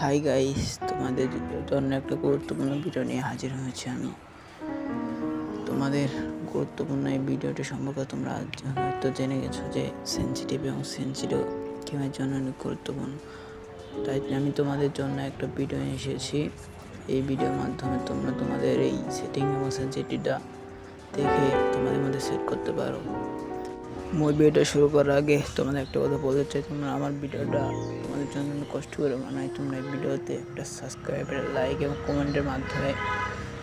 Hi guys তোমাদের জন্য একটা গুরুত্বপূর্ণ ভিডিও নিয়ে হাজির হয়েছি আমি। তোমাদের গুরুত্বপূর্ণ এই ভিডিওটি সম্পর্কে তোমরা হয়তো জেনে গেছো যে সেন্সিটিভ এবং সেন্সিটিভ গেমের জন্য অনেক গুরুত্বপূর্ণ। তাই আমি তোমাদের জন্য একটা ভিডিও নিয়ে এসেছি। এই ভিডিওর মাধ্যমে তোমরা তোমাদের এই সেটিং এবং সেন্সিটিভটা দেখে তোমাদের মধ্যে সেট করতে পারো। মূল ভিডিওটা শুরু করার আগে তোমাদের একটা কথা বলতে চাই। তোমরা আমার ভিডিওটা তোমাদের জন্য কষ্ট করে বানাই। তোমরা এই ভিডিওতে একটা সাবস্ক্রাইব লাইক এবং কমেন্টের মাধ্যমে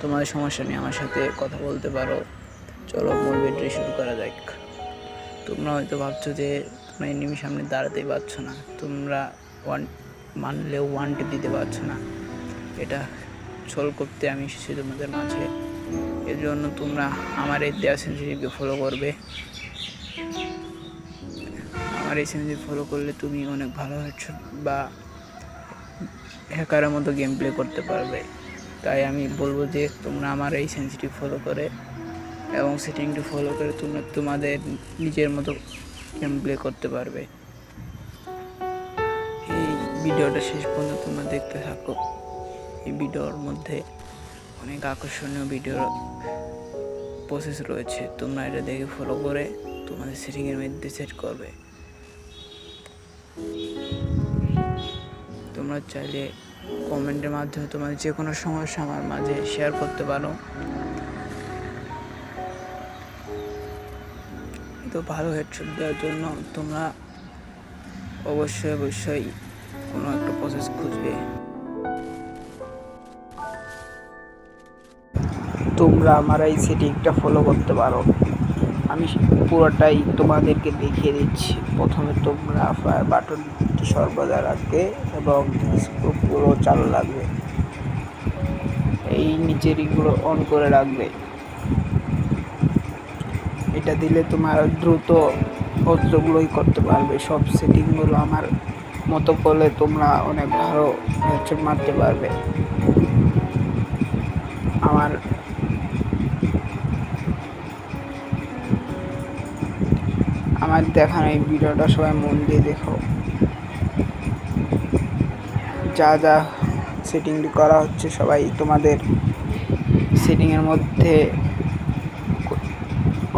তোমাদের সমস্যা নিয়ে আমার সাথে কথা বলতে পারো। চলো মূল ভিডিওটা শুরু করা যাক। তোমরা হয়তো ভাবছ যে তোমরা এনিমির সামনে দাঁড়াতেই পারছ না। তোমরা ওয়ান মানলেও ওয়ান টিপ দিতে পারছ না। এটা সল করতে আমি এসেছি তোমাদের মাঝে। এর জন্য তোমরা আমার এই দেওয়া সেন্সিটিভকে ফলো করবে। আমার এই চ্যানেল ফলো করলে তুমি অনেক ভালো হেডশট বা হ্যাকারের মতো গেম প্লে করতে পারবে। তাই আমি বলব যে তোমরা আমার এই সেন্সিটিভ ফলো করে এবং সেটিংটি ফলো করে তোমরা তোমাদের নিজের মতো গেম প্লে করতে পারবে। এই ভিডিওটা শেষ পর্যন্ত তোমরা দেখতে থাকো। এই ভিডিওর মধ্যে অনেক আকর্ষণীয় ভিডিওর প্রসেস রয়েছে। তোমরা এটা দেখে ফলো করে তোমাদের সেটিংয়ের মধ্যে সেট করবে। তোমরা চাইলে কমেন্টের মাধ্যমে তোমাদের যে কোনো সমস্যা আমার মাঝে শেয়ার করতে পারো। তো ভালো হেডশট দেওয়ার জন্য তোমরা অবশ্যই অবশ্যই কোনো একটা প্রসেস খুঁজবে। তোমরা আমার এই সেটিংটা ফলো করতে পারো। আমি পুরোটাই তোমাদেরকে দেখিয়ে দিচ্ছি। প্রথমে তোমরা ফায়ার বাটনটি সর্বদা রাখবে এবং পুরো চালু রাখবে এই নিচের ইগুলো অন করে রাখবে। এটা দিলে তোমার দ্রুত অস্ত্রগুলোই করতে পারবে। সব সেটিংগুলো আমার মতো করলে তোমরা অনেক ভালো হেডশট মারতে পারবে। আমার আমার দেখানো এই ভিডিওটা সবাই মন দিয়ে দেখো। যা যা সেটিংটি করা হচ্ছে সবাই তোমাদের সেটিংয়ের মধ্যে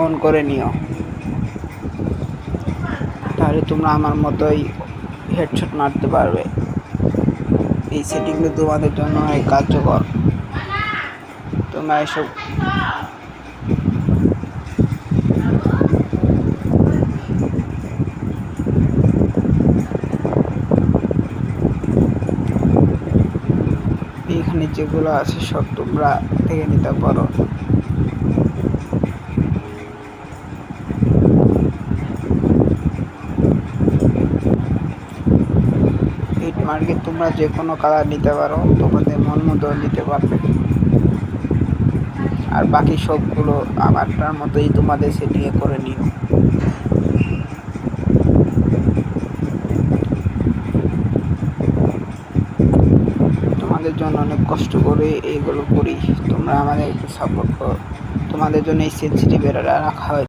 অন করে নিও। তাহলে তোমরা আমার মতোই হেডশট মারতে পারবে। এই সেটিংগুলো তোমাদের জন্য অনেক কার্যকর। তোমরা এসব এখানে যেগুলো আছে সব তোমরা দেখে নিতে পারো। হিট মার্কে তোমরা যে কোনো কালার নিতে পারো, তোমাদের মন মতো নিতে পারবে। আর বাকি সবগুলো আমারটার মতোই তোমাদের সেটিংয়ে করে নিও তোমাদের জন্য অনেক কষ্ট করে এইগুলো করি। তোমরা আমাদের একটু সাপোর্ট করো। তোমাদের জন্য এই সেন্সিটিভ রাখা হয়